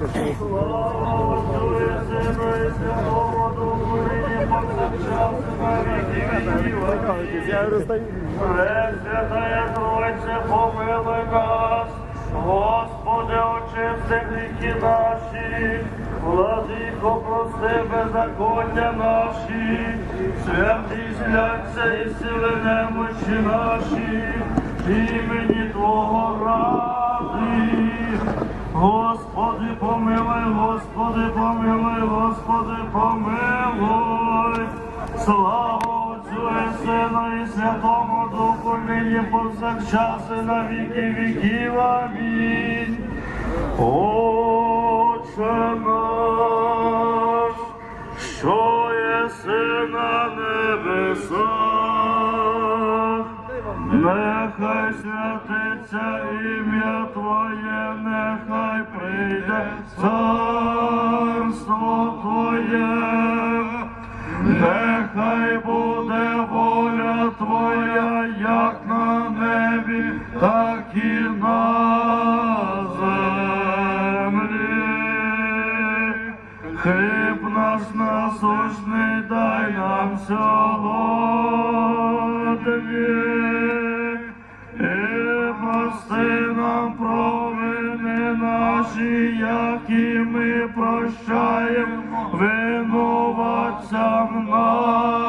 Я розстаю. Пресвятая Тройце, помилуй нас, Господи, очисти гріхи наші, владико, прости беззаконня наші, святі зляться і сили немощі наші, імені Твого ради. Господи, помилуй, Господи, помилуй, Господи, помилуй. Слава Отцю і Сину і Святому Духу, нині повсякчас і на віки віків. Амінь. Отче нехай святиться ім'я Твоє, нехай прийде царство Твоє. Нехай буде воля Твоя, як на небі, так і на землі. Хліб наш насущний дай нам сьогодні. Наші, які ми прощаємо винуватцям нашим.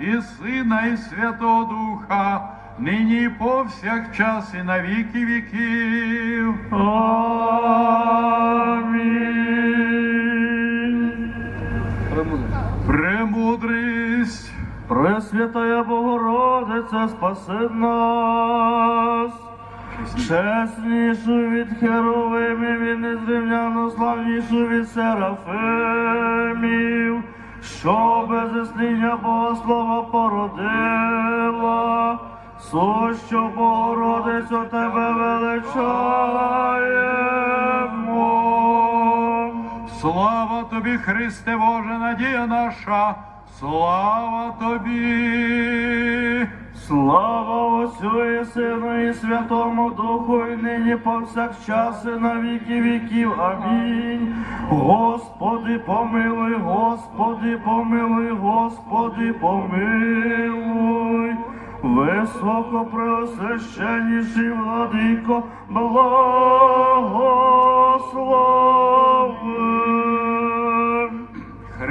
І Сина, і Святого Духа, нині повсякчас, і на віки віків. Амінь. Премудрість, Пресвятая Богородиця, спаси нас. Чеснішу від херовимів і незрівняно славнішу від серафимів, що без існення Богослова породила, сущу Богородицю тебе величаємо. слава тобі, Христе Боже, надія наша, слава тобі. Слава Отцю і Сину і Святому Духу, і нині повсякчас і на віки віків. Амінь. Господи, помилуй, Господи, помилуй, Господи, помилуй. Високо преосвященніший владико, благослови.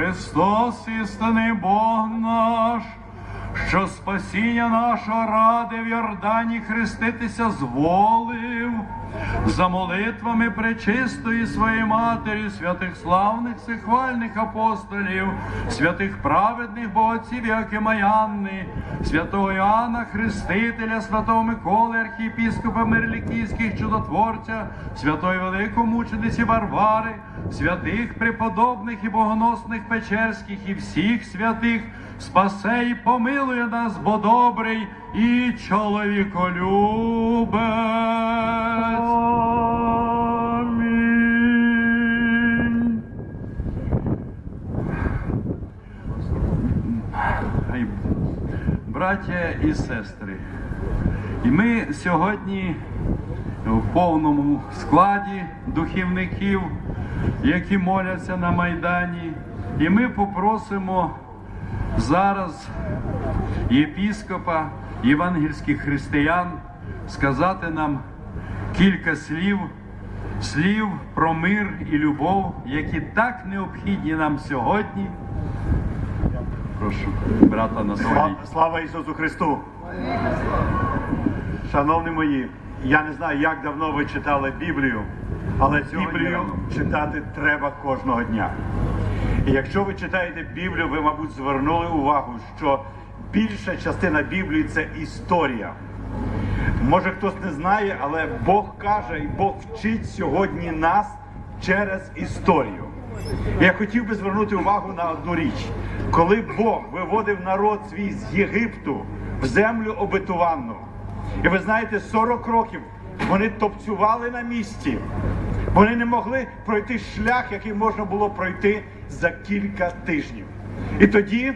Христос, істинний Бог наш, що спасіння нашого ради в Йордані хреститися зволив, за молитвами пречистої своєї матері, святих славних всехвальних апостолів, святих праведних богатців Якима Янни, святого Іоанна Хрестителя, святого Миколи, архієпіскопа Мирлікійських чудотворця, святої великомучениці Варвари, святих преподобних і богоносних Печерських і всіх святих, спасе і помилує нас, бо добрий і чоловіколюбець. Амінь. Браття і сестри, і ми сьогодні в повному складі духівників, які моляться на Майдані, і ми попросимо зараз єпіскопа євангельських християн сказати нам кілька слів, слів про мир і любов, які так необхідні нам сьогодні. Прошу, брата Анатолій. Слава, слава Ісусу Христу! Шановні мої, я не знаю, як давно ви читали Біблію, але Біблію читати треба кожного дня. Якщо ви читаєте Біблію, ви, мабуть, звернули увагу, що більша частина Біблії це історія. Може хтось не знає, але Бог каже і Бог вчить сьогодні нас через історію. Я хотів би звернути увагу на одну річ. Коли Бог виводив народ свій з Єгипту в землю обетованну, І ви знаєте, 40 років вони топцювали на місці. Вони не могли пройти шлях, який можна було пройти за кілька тижнів. І тоді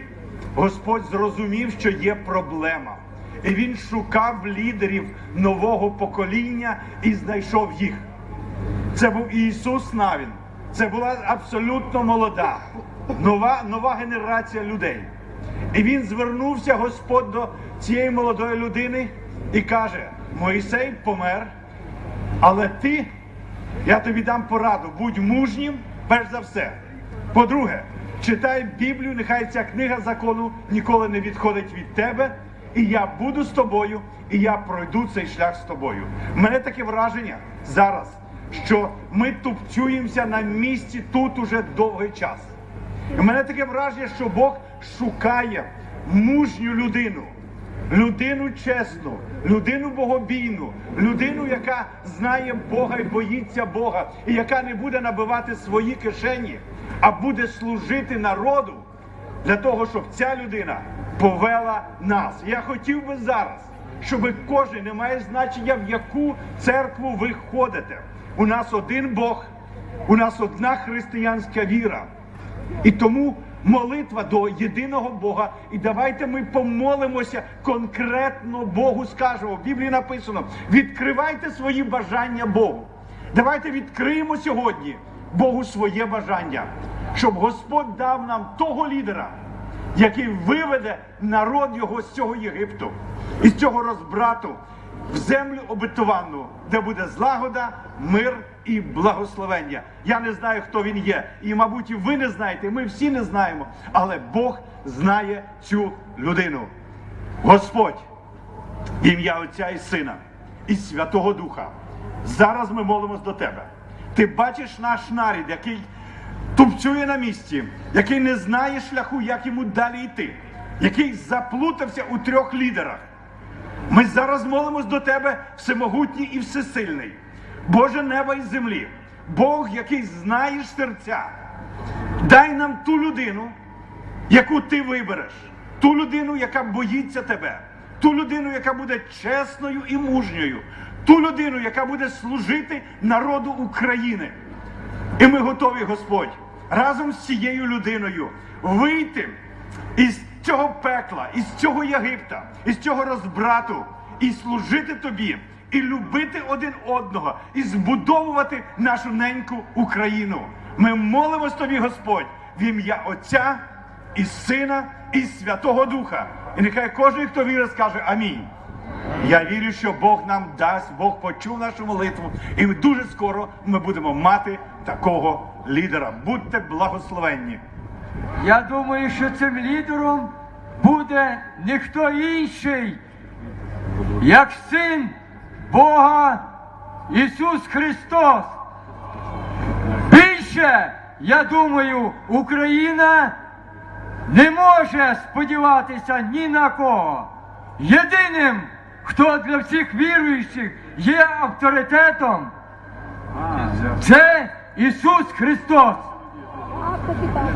Господь зрозумів, що є проблема. І він шукав лідерів нового покоління і знайшов їх. Це був Ісус Навін. Це була абсолютно молода, нова, нова генерація людей. І він звернувся Господь до цієї молодої людини і каже: Моїсей помер, але ти, я тобі дам пораду, будь мужнім, перш за все. По-друге, читай Біблію, нехай ця книга закону ніколи не відходить від тебе, і я буду з тобою, і я пройду цей шлях з тобою. У мене таке враження зараз, що ми тупцюємося на місці тут уже довгий час. В мене таке враження, що Бог шукає мужню людину, людину чесну, людину богобійну, людину, яка знає Бога і боїться Бога, і яка не буде набивати свої кишені, а буде служити народу для того, щоб ця людина повела нас. Я хотів би зараз, щоб кожен не має значення, в яку церкву ви ходите. У нас один Бог, у нас одна християнська віра. І тому молитва до єдиного Бога. І давайте ми помолимося конкретно Богу. Скажемо. В Біблії написано: відкривайте свої бажання Богу. Давайте відкриємо сьогодні Богу своє бажання, щоб Господь дав нам того лідера, який виведе народ його з цього Єгипту, із цього розбрату в землю обетовану, де буде злагода, мир і благословення. Я не знаю, хто він є, і, мабуть, і ви не знаєте, ми всі не знаємо, але Бог знає цю людину. Господь, ім'я Отця і Сина і Святого Духа. Зараз ми молимось до Тебе. Ти бачиш наш нарід, який тупцює на місці, який не знає шляху, як йому далі йти, який заплутався у трьох лідерах. Ми зараз молимось до Тебе, всемогутній і всесильний, Боже неба і землі, Бог, який знаєш серця. Дай нам ту людину, яку ти вибереш, ту людину, яка боїться тебе, ту людину, яка буде чесною і мужньою, ту людину, яка буде служити народу України. І ми готові, Господь, разом з цією людиною вийти із цього пекла, із цього Єгипта, із цього розбрату, і служити тобі, і любити один одного, і збудовувати нашу неньку Україну. Ми молимось тобі, Господь, в ім'я Отця і Сина, і Святого Духа. І нехай кожен, хто вірить, скаже Амінь. Я вірю, що Бог нам дасть, Бог почув нашу молитву, і дуже скоро ми будемо мати такого лідера. Будьте благословенні. Я думаю, що цим лідером буде ніхто інший, як син Бога Ісус Христос. Більше, я думаю, Україна не може сподіватися ні на кого. Єдиним, хто для всіх віруючих є авторитетом, це Ісус Христос.